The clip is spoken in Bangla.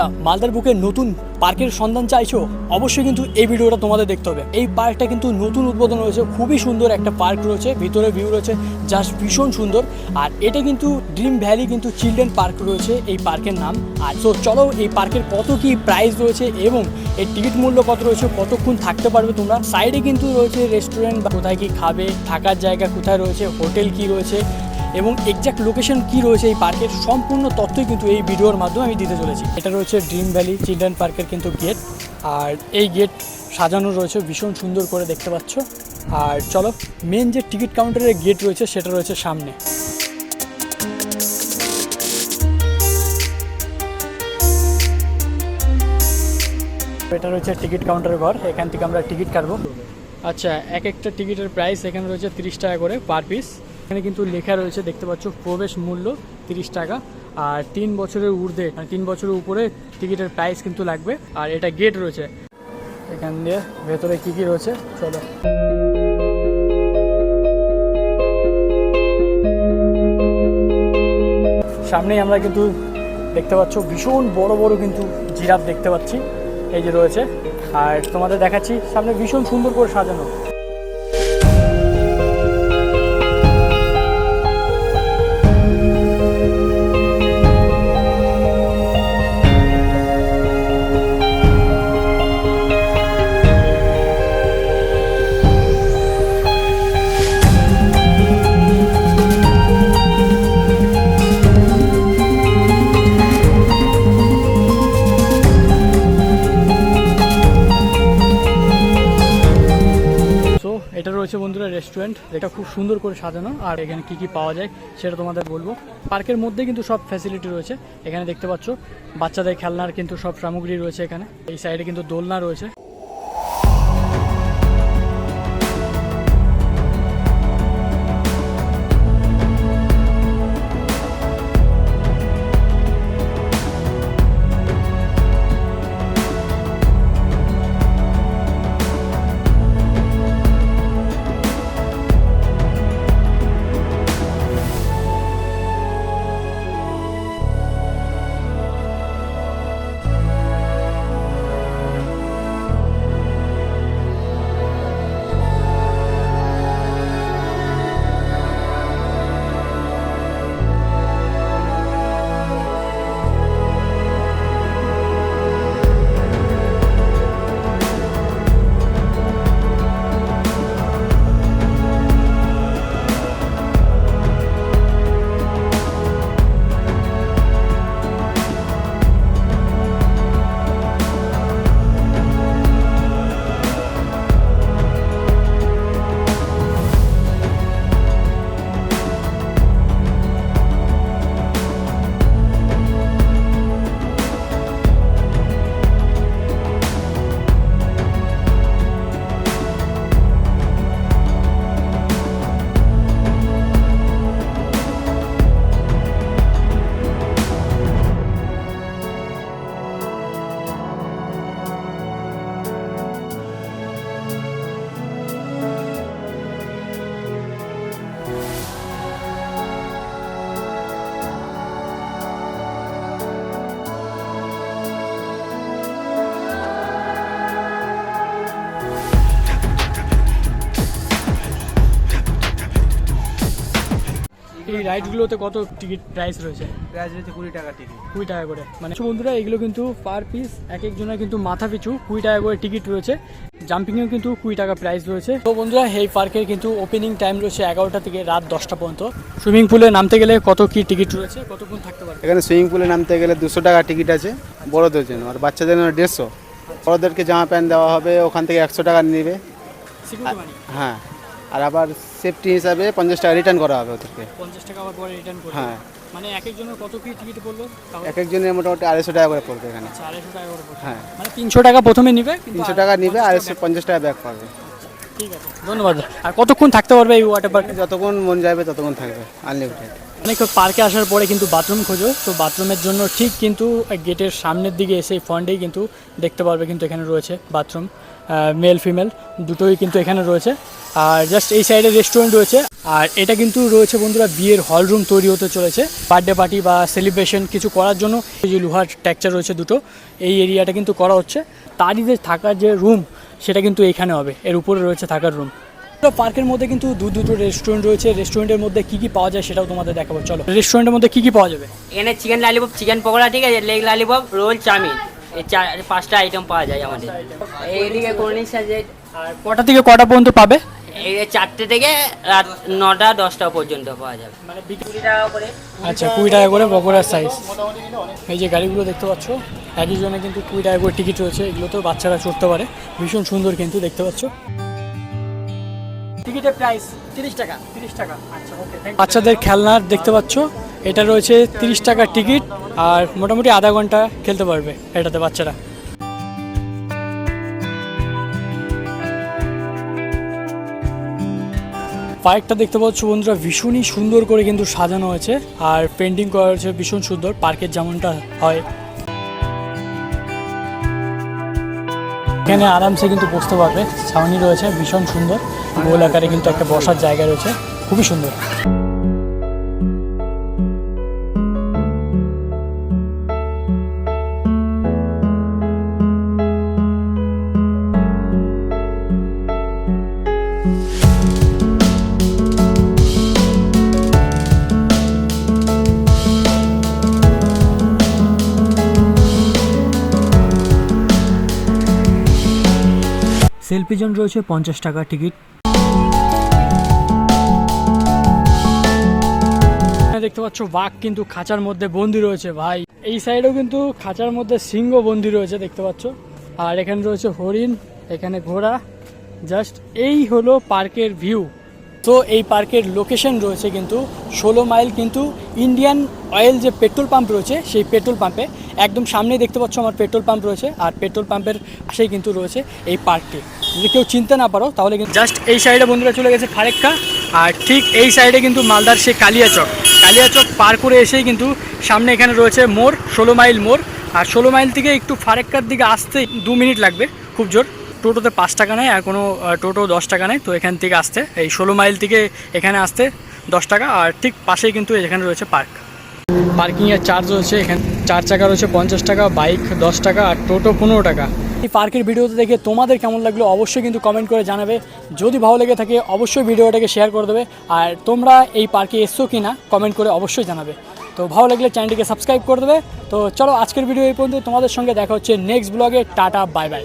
বন্ধুরা, মালদার বুকে নতুন পার্কের সন্ধান চাইছো? অবশ্যই কিন্তু এই ভিডিওটা তোমাদের দেখতে হবে। এই পার্কটা কিন্তু নতুন উদ্বোধন হয়েছে, খুবই সুন্দর একটা পার্ক রয়েছে, ভিতরে ভিউ রয়েছে জাস্ট ভীষণ সুন্দর। আর এটা কিন্তু ড্রিম ভ্যালি কিন্তু চিলড্রেন পার্ক রয়েছে, এই পার্কের নাম। আর তো চলো, এই পার্কের কত কি প্রাইস রয়েছে এবং এর টিকিট মূল্য কত রয়েছে, কতক্ষণ থাকতে পারবে তোমরা? সাইডে কিন্তু রয়েছে রেস্টুরেন্ট বা কোথায় কি খাবে, থাকার জায়গা কোথায় রয়েছে হোটেল কি রয়েছে এবং এক্সাক্ট লোকেশন কি রয়েছে এই পার্কের সম্পূর্ণ তথ্যই কিন্তু এই ভিডিওর মাধ্যমে আমি দিতে চলেছি। এটা রয়েছে ড্রিম ভ্যালি চিলড্রেন পার্কের কিন্তু গেট আর এই গেট সাজানো রয়েছে, ভীষণ সুন্দর করে দেখতে পাচ্ছ। আর চলো মেন যে টিকিট কাউন্টারের গেট রয়েছে, সেটা রয়েছে সামনে। এটা রয়েছে টিকিট কাউন্টার ঘর, এখান থেকে আমরা টিকিট কাটবো। আচ্ছা এক একটা টিকিটের প্রাইস এখানে রয়েছে তিরিশ টাকা করে পার পিস এখানে কিন্তু লেখা রয়েছে, দেখতে পাচ্ছ, প্রবেশ মূল্য তিরিশ টাকা। আর তিন বছরের ঊর্ধ্বে মানে তিন বছরের উপরে টিকিটের প্রাইস কিন্তু লাগবে। আর এটা গেট রয়েছে। এখান দিয়ে ভেতরে কি কি রয়েছে, চলো। সামনেই আমরা কিন্তু দেখতে পাচ্ছ, ভীষণ বড় বড় কিন্তু জিরাফ দেখতে পাচ্ছি। এই যে রয়েছে। আর তোমাদের দেখাচ্ছি, সামনে ভীষণ সুন্দর করে সাজানো। রেস্টুরেন্ট এটা খুব সুন্দর করে সাজানো, আর এখানে কি কি পাওয়া যায় সেটা তোমাদের বলব। পার্কের মধ্যে কিন্তু সব ফ্যাসিলিটি রয়েছে, এখানে দেখতে পাচ্ছ, বাচ্চাদের খেলনার কিন্তু সব সামগ্রী রয়েছে এখানে, এই সাইডে কিন্তু দোলনা রয়েছে। রাইডগুলোতে কত টিকিট প্রাইস রয়েছে? প্রাইস রয়েছে কুড়ি টাকা টিকিট কুড়ি টাকা করে। মানে বন্ধুরা এগুলো কিন্তু পার পিস এক একজনের কিন্তু মাথা পিছু কুড়ি টাকা করে টিকিট রয়েছে। জাম্পিংয়েও কিন্তু কুড়ি টাকা প্রাইস রয়েছে। তো বন্ধুরা এই পার্কের কিন্তু ওপেনিং টাইম রয়েছে এগারোটা থেকে রাত দশটা পর্যন্ত। সুইমিং পুলে নামতে গেলে কত কি টিকিট রয়েছে? কতক্ষণ থাকতে পারবে? এখানে সুইমিং পুলে নামতে গেলে দুশো টাকা টিকিট আছে বড়দের জন্য আর বাচ্চাদের জন্য দেড়শো। বড়দেরকে জামা প্যান্ট দেওয়া হবে ওখান থেকে একশো টাকা নেবে। হ্যাঁ। আর আবার সেফটি হিসাবে পঞ্চাশ টাকা রিটার্ন করা হবে ওদেরকে। পঞ্চাশ টাকা আবার পরে রিটার্ন করবে? হ্যাঁ। মানে এক একজনের কত কি টিকিট পড়ল? এক একজনের মোটামুটি আড়াইশো টাকা করে পড়বে এখানে। আচ্ছা, আড়াইশো টাকা করে পড়বে। হ্যাঁ। মানে তিনশো টাকা প্রথমে নিবে তিনশো টাকা নিবে 50 আড়াইশো পঞ্চাশ টাকা ব্যাক পাবে। ঠিক আছে। ধন্যবাদ। আর কতক্ষণ থাকতে পারবে এই ওয়াটার পার্কে যতক্ষণ মন যাবে ততক্ষণ থাকবে আনলিমিটেড অনেক পার্কে আসার পরে কিন্তু বাথরুম খোঁজো। তো বাথরুমের জন্য ঠিক কিন্তু গেটের সামনের দিকে এসে ফ্রন্টেই কিন্তু দেখতে পারবে কিন্তু এখানে রয়েছে বাথরুম মেল ফিমেল দুটোই কিন্তু এখানে রয়েছে। আর জাস্ট এই সাইডে রেস্টুরেন্ট রয়েছে। আর এটা কিন্তু রয়েছে বন্ধুরা, বিয়ের হল রুম তৈরি হতে চলেছে। বার্থডে পার্টি বা সেলিব্রেশন কিছু করার জন্য এই যে লোহার ট্যাকচার রয়েছে দুটো, এই এরিয়াটা কিন্তু করা হচ্ছে। তারই যে থাকার যে রুম সেটা কিন্তু এইখানে হবে। এর উপরে রয়েছে থাকার রুম পার্কের মধ্যে কিন্তু দু, দুটো রেস্টুরেন্ট রয়েছে। রেস্টুরেন্টের মধ্যে কি কি পাওয়া যায় সেটাও তোমাদের দেখাবো। চলো রেস্টুরেন্টের মধ্যে কি কি পাওয়া যাবে? এখানে চিকেন লালিপপ চিকেন পকোড়া, ঠিক আছে? Leg lollipop roll chowmein. এই চার পাঁচটা আইটেম পাওয়া যায় আমাদের। এইদিকে কোরনিশ আছে। আর কটা থেকে কটা পর্যন্ত পাবে? এই চারটে থেকে রাত নটা দশটা পর্যন্ত পাওয়া যাবে। মানে কুড়ি টাকা করে। আচ্ছা কুড়ি টাকা করে পকোড়ার সাইজ এই যে গাড়িগুলো দেখতে পাচ্ছ একই জনে কিন্তু কুড়ি টাকা করে টিকিট রয়েছে। এগুলোতেও বাচ্চারা চড়তে পারে। ভীষণ সুন্দর কিন্তু দেখতে পাচ্ছ। টিকিটের প্রাইস তিরিশ টাকা তিরিশ টাকা। আচ্ছা ওকে বাচ্চাদের খেলনার দেখতে পাচ্ছ। এটা রয়েছে তিরিশ টাকার টিকিট আর মোটামুটি আধা ঘণ্টা খেলতে পারবে এটাতে বাচ্চারা। পার্কটা দেখতে পাচ্ছ বন্ধুরা, ভীষণই সুন্দর করে কিন্তু সাজানো হয়েছে আর পেন্টিং করা হয়েছে ভীষণ সুন্দর, পার্কের যেমনটা হয়। এখানে আরামসে কিন্তু বসতে পারবে, ছাউনি রয়েছে, ভীষণ সুন্দর, গোল আকারে কিন্তু একটা বসার জায়গা রয়েছে, খুবই সুন্দর। সেলফি জোন রয়েছে পঞ্চাশ টাকা টিকিট। দেখতে পাচ্ছ বাঘ কিন্তু খাঁচার মধ্যে বন্দি রয়েছে ভাই। এই সাইডেও কিন্তু খাঁচার মধ্যে সিংহ বন্দি রয়েছে, দেখতে পাচ্ছ। আর এখানে রয়েছে হরিণ, এখানে ঘোড়া। জাস্ট এই হলো পার্কের ভিউ তো এই পার্কের লোকেশন রয়েছে কিন্তু ষোলো মাইল কিন্তু ইন্ডিয়ান অয়েল যে পেট্রোল পাম্প রয়েছে, সেই পেট্রোল পাম্পে একদম সামনেই দেখতে পাচ্ছ আমার পেট্রোল পাম্প রয়েছে আর পেট্রোল পাম্পের পাশেই কিন্তু রয়েছে এই পার্কটি। যদি কেউ চিনতে না পারো, তাহলে কিন্তু জাস্ট এই সাইডে বন্ধুরা চলে গেছে ফারেক্কা আর ঠিক এই সাইডে কিন্তু মালদার সেই কালিয়াচক। কালিয়াচক পার করে এসেই কিন্তু সামনে এখানে রয়েছে মোড়, ষোলো মাইল মোড়। আর ষোলো মাইল থেকে একটু ফারেক্কার দিকে আসতে দু মিনিট লাগবে, খুব জোর। টোটোতে পাঁচ টাকা নেয় আর কোনো টোটো দশ টাকা নেয়। তো এখান থেকে আসতে, এই ষোলো মাইল থেকে এখানে আসতে দশ টাকা আর ঠিক পাশেই কিন্তু এখানে রয়েছে পার্ক। পার্কিংয়ের চার্জ রয়েছে এখানে, চার চাকা রয়েছে পঞ্চাশ টাকা, বাইক দশ টাকা আর টোটো পনেরো টাকা। এই পার্কের ভিডিওতে দেখে তোমাদের কেমন লাগল অবশ্যই কিন্তু কমেন্ট করে জানাবে। যদি ভালো লেগে থাকে অবশ্যই ভিডিওটাকে শেয়ার করে দেবে। আর তোমরা এই পার্কে এসছো কি না, কমেন্ট করে অবশ্যই জানাবে। তো ভালো লাগলে চ্যানেলটিকে সাবস্ক্রাইব করে দেবে। তো চলো আজকের ভিডিও এই পর্যন্ত, তোমাদের সঙ্গে দেখা হচ্ছে নেক্সট ব্লগে। Tata, bye bye.